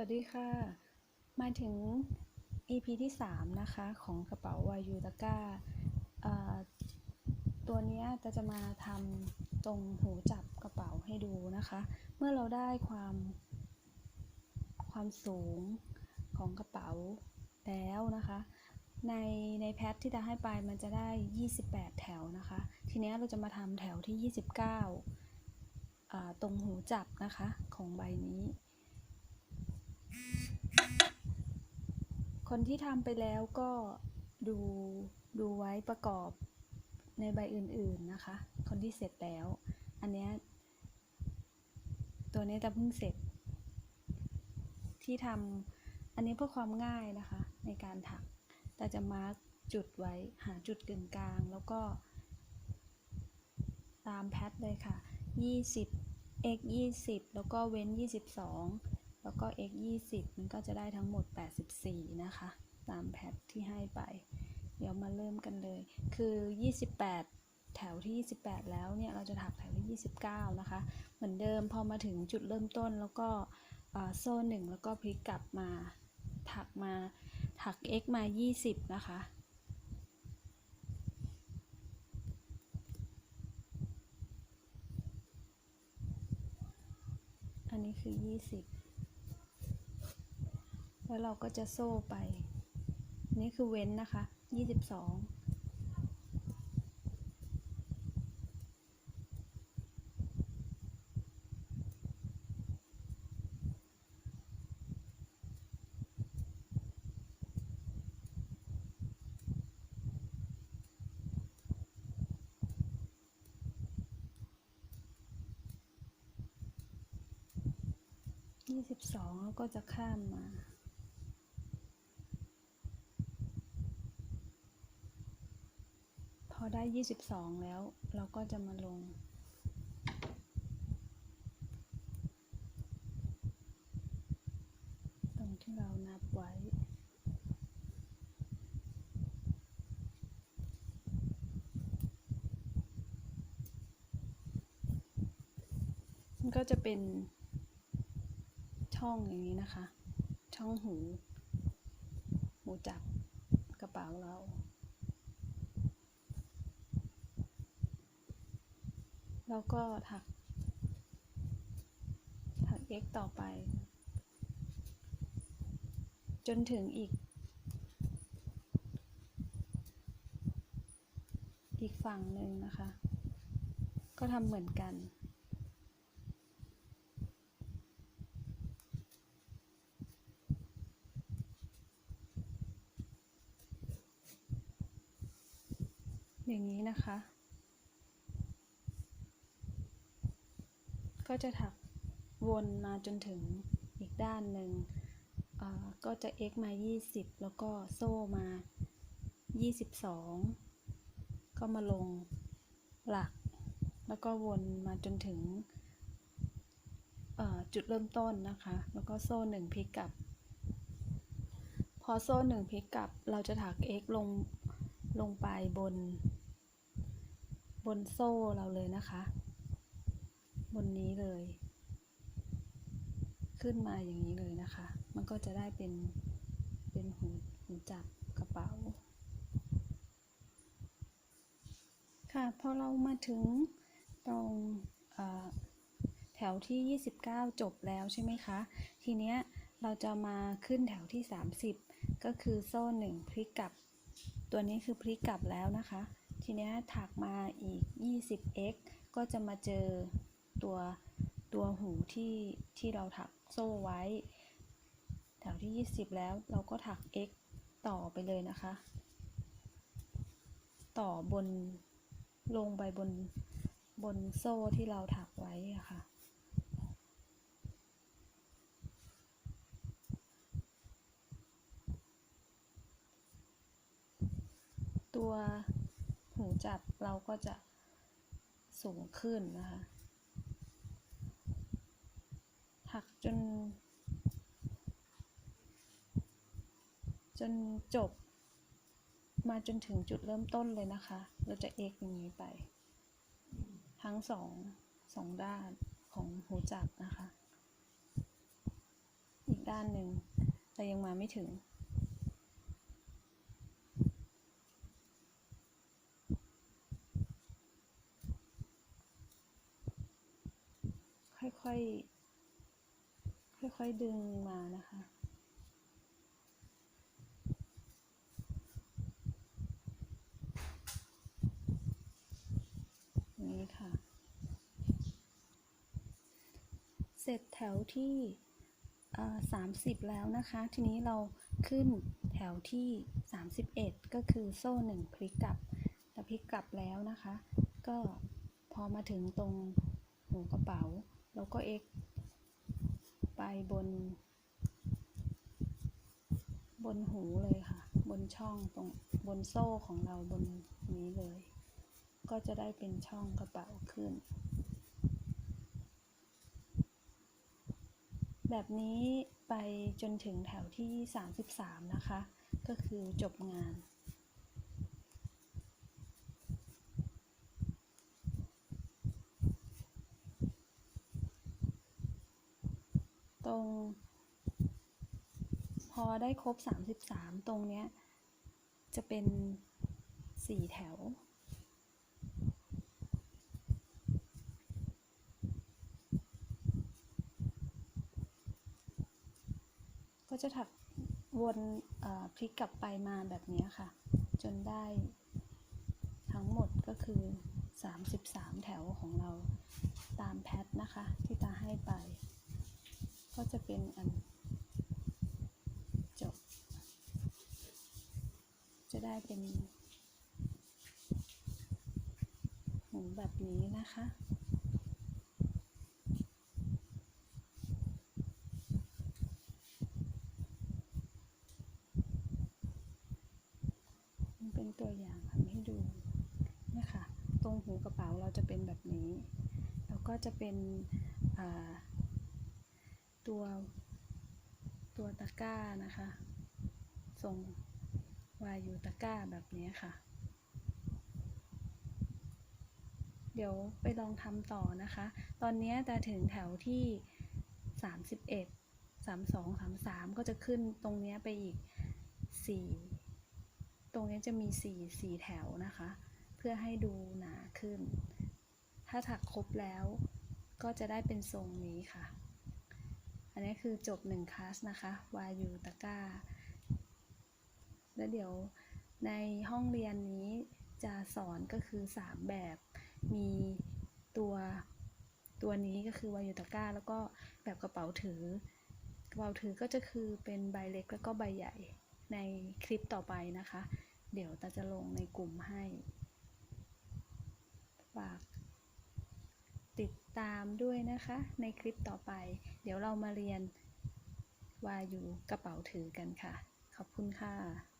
วัสดีค่ะ มาถึง EP ที่ 3 นะคะของกระเป๋าวายูตะก้าตัวนี้จะจะมาทำตรงหูจับกระเป๋าให้ดูนะคะ เมื่อเราได้ความ ความสูงของกระเป๋าแล้วนะคะ ในในแพทที่จะให้ไปมันจะได้ 28 แถวนะคะ ทีนี้เราจะมาทำแถวที่ 29อ่าตรงหูจับนะคะของใบนี้ คนที่ทำไปแล้วก็ดูดูไว้ประกอบในใบอื่นๆนะคะ คนที่เสร็จแล้ว อันเนี้ยตัวนี้จะเพิ่งเสร็จ ที่ทำอันนี้เพื่อความง่ายนะคะ ในการถัก แต่จะมาร์กจุดไว้หาจุดกึ่งกลาง แล้วก็ ตามแพทเลยค่ะ 20 x 20 แล้วก็เว้น 22 แล้วก็ x 20มันก็จะได้ทั้งหมด 84 นะคะ ตามแพทที่ให้ไป เดี๋ยวมาเริ่มกันเลย คือ 28 แถวที่ 28 แล้วเนี่ย เราจะถักแถวที่ 29 นะคะ เหมือนเดิมพอมาถึงจุดเริ่มต้นแล้วก็โซ่หนึ่งแล้วก็พลิกกลับมาถักมาถัก x มา 20 นะคะ อันนี้คือ 20 แล้วเราก็จะโซ่ไป นี่คือเว้นนะคะ 22 22แล้วก็จะข้ามมา อได้ 22 แล้ว เราก็จะมาลง ตรงที่เรานับไว้มันก็จะเป็นช่องอย่างนี้นะคะ ช่องหู หูจับกระเป๋าเรา แล้วก็ถัก ถัก x ต่อไป จนถึงอีก อีกฝั่งหนึ่งนะคะ ก็ทำเหมือนกันอย่างนี้นะคะ ก็จะถักวนมาจนถึงอีกด้านหนึ่งก็จะ x มา 20 แล้วก็โซ่มา 22 ก็มาลงหลัก แล้วก็วนมาจนถึงจุดเริ่มต้นนะคะ แล้วก็โซ่หนึ่งพลิกกลับ พอโซ่หนึ่งพลิกกลับ เราจะถัก x ลงลงไปบน บนโซ่เราเลยนะคะ บนนี้เลย ขึ้นมาอย่างนี้เลยนะคะ มันก็จะได้เป็นเป็นหูหูจับกระเป๋า ค่ะพอเรามาถึงตรงแถวที่ 29 จบแล้วใช่ไหมคะ ทีเนี้ยเราจะมาขึ้นแถวที่ 30 ก็คือโซ่หนึ่งพลิกกลับ ตัวนี้คือพลิกกลับแล้วนะคะ ทีเนี้ยถักมาอีก 20x ก็จะมาเจอ ตัวตัวหูที่ที่เราถักโซ่ไว้ แถวที่ 20 แล้วเราก็ถัก x ต่อไปเลยนะคะ ต่อบนลงไปบนบนโซ่ที่เราถักไว้ะค่ะตัวหูจับเราก็จะสูงขึ้นนะคะักจน จนจบ มาจนถึงจุดเริ่มต้นเลยนะคะ เราจะเอกอย่างนี้ไป ทั้งสองสองด้านของหูจับนะคะ อีกด้านหนึ่งแต่ยังมาไม่ถึงค่อยๆ ค่อยๆดึงมานะคะ นี้ค่ะ เสร็จแถวที่สามสิบแล้วนะคะ ทีนี้เราขึ้นแถวที่ 31 ก็คือโซ่หนึ่งพลิกกลับแต่พลิกกลับแล้วนะคะ ก็พอมาถึงตรงหูกระเป๋าเราก็ x บน บนหูเลยค่ะ บนช่องตรงบนโซ่ของเราบนนี้เลย ก็จะได้เป็นช่องกระเป๋าขึ้น แบบนี้ไปจนถึงแถวที่ 33 นะคะ ก็คือจบงาน ตรง พ อได้ครบ 33 ตรงเนี้ย จะเป็น 4 แถว ก็จะถักวนพลิกกลับไปมาแบบนี้ค่ะ จนได้ทั้งหมดก็คือ 33 แถวของเราตามแพทนะคะ ที่ตาให้ไป ก็จะเป็นอันจบ จะได้เป็นหูแบบนี้นะคะมันเป็นตัวอย่างทำให้ดูเนี่ยค่ะ ตรงหูกระเป๋าเราจะเป็นแบบนี้แล้วก็จะเป็นตัวตัวตะกร้านะคะทรง วายูตะกร้าแบบนี้ค่ะ เดี๋ยวไปลองทำต่อนะคะ ตอนนี้แต่ถึงแถวที่ 31 32 33 ก็จะขึ้นตรงนี้ไปอีก 4 ตรงนี้จะมี 4 4 แถวนะคะ เพื่อให้ดูหนาขึ้น ถ้าถักครบแล้วก็จะได้เป็นทรงนี้ค่ะ อันนี้คือจบ 1คลาสนะคะวายูตะก้า แล้วเดี๋ยวในห้องเรียนนี้จะสอนก็คือ 3 แบบ มีตัวตัวนี้ก็คือวายูตะกร้า แล้วก็แบบกระเป๋าถือ กระเป๋าถือก็จะคือเป็นใบเล็กแล้วก็ใบใหญ่ในคลิปต่อไปนะคะ เดี๋ยวตาจะลงในกลุ่มให้ ฝากติดตามด้วยนะคะ ในคลิปต่อไป เดี๋ยวเรามาเรียนวายูกระเป๋าถือกันค่ะ ขอบคุณค่ะ